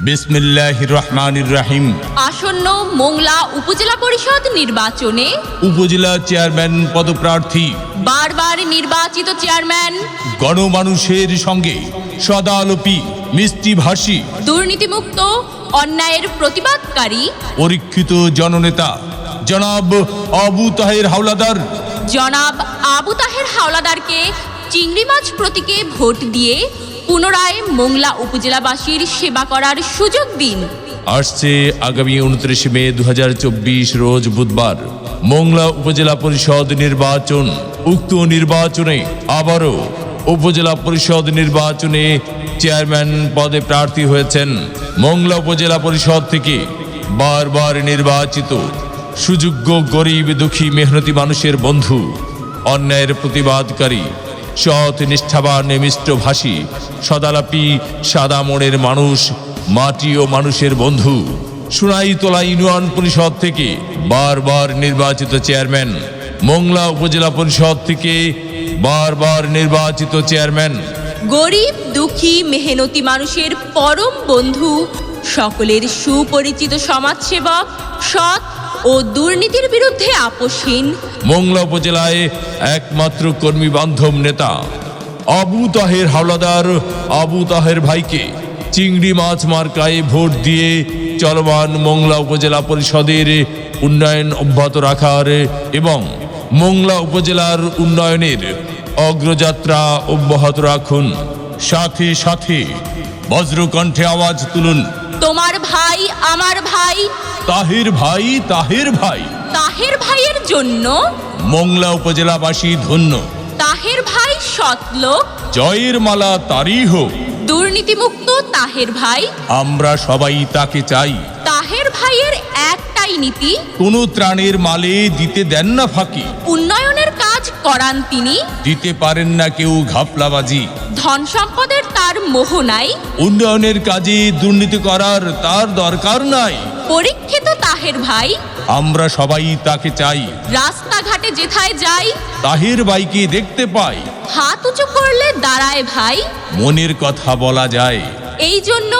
বিসমিল্লাহ রহমানির রাহিম আসন্ন মোংলা উপজেলা পরিষদ নির্বাচনে উপজেলা চেয়ারম্যান পদপ্রার্থী বারবার নির্বাচিত চেয়ারম্যান গণমানুষের সঙ্গে সদালোপী মিষ্টিভাষী দুর্নীতিমুক্ত অন্যায়ের প্রতিবাদকারী পরীক্ষিত জননেতা জনাব আবু তাহের হাওলাদার। জনাব আবু তাহের হাওলাদারকে চিংড়ি মাছ প্রতীকে ভোট দিয়ে পুনরায় মোংলা উপজেলাবাসীর সেবা করার সুযোগ দিন। আসছে আগামী উনত্রিশে মে দু হাজার চব্বিশ রোজ বুধবার। মোংলা উপজেলা পরিষদ নির্বাচন। উক্ত নির্বাচনে আবারও উপজেলা পরিষদ নির্বাচনে চেয়ারম্যান পদে প্রার্থী হয়েছেন মোংলা উপজেলা পরিষদ থেকে বারবার নির্বাচিত সুযোগ্য গরিব দুঃখী মেহনতি মানুষের বন্ধু, অন্যায়ের প্রতিবাদকারী সৎ, নিষ্ঠাবান মিষ্টভাষী সদালাপি, সাদা মনের মানুষ, মাটি ও মানুষের বন্ধু। সুনাইতলা ইউনিয়ন পরিষদ থেকে বারবার নির্বাচিত চেয়ারম্যান। মোংলা উপজেলা পরিষদ থেকে বারবার নির্বাচিত চেয়ারম্যান। গরিব, দুঃখী, মেহনতি মানুষের পরম বন্ধু, সকলের সুপরিচিত সমাজসেবক, সৎ ও দুর্নীতির বিরুদ্ধে আপোষহীন। মোংলা উপজেলায় একমাত্র কর্মী বান্ধব নেতা, আবু তাহের হাওলাদার, আবু তাহের ভাইকে চিংড়ি মাছ মার্কায় ভোট দিয়ে চলমান মোংলা উপজেলা পরিষদের উন্নয়ন অব্যাহত রাখার এবং মোংলা উপজেলার উন্নয়নের অগ্রযাত্রা অব্যাহত রাখুন। সাথে সাথে বজ্রকণ্ঠে আওয়াজ তুলুন। তোমার ভাই আমার ভাই। তাহির ভাই তাহির ভাই। তাহের ভাইয়ের জন্য। মোংলা উপজেলাবাসী ধন্য। তাহের ভাই সৎলোক জয়ের মালা তারই হোক। দুর্নীতিমুক্ত তাহের ভাই। আমরা সবাই তাকে চাই। একটাই নীতি? কোনো ত্রাণের মালে দিতে দেন না ফাঁকি। উন্নয়নের কাজ করান তিনি। দিতে পারেন না কেউ ঘাপলাবাজি। ধন সম্পদের তার মোহ নাই। উন্নয়নের কাজে দুর্নীতি করার তার দরকার নাই। পরীক্ষিত তাহের ভাই। আমরা সবাই তাকে চাই। রাস্তাঘাটে যেথায় যাই। তাহির বাইকে দেখতে পাই। হাত উঁচু করলে দাঁড়ায় ভাই। মনের কথা বলা যায়। এই জন্য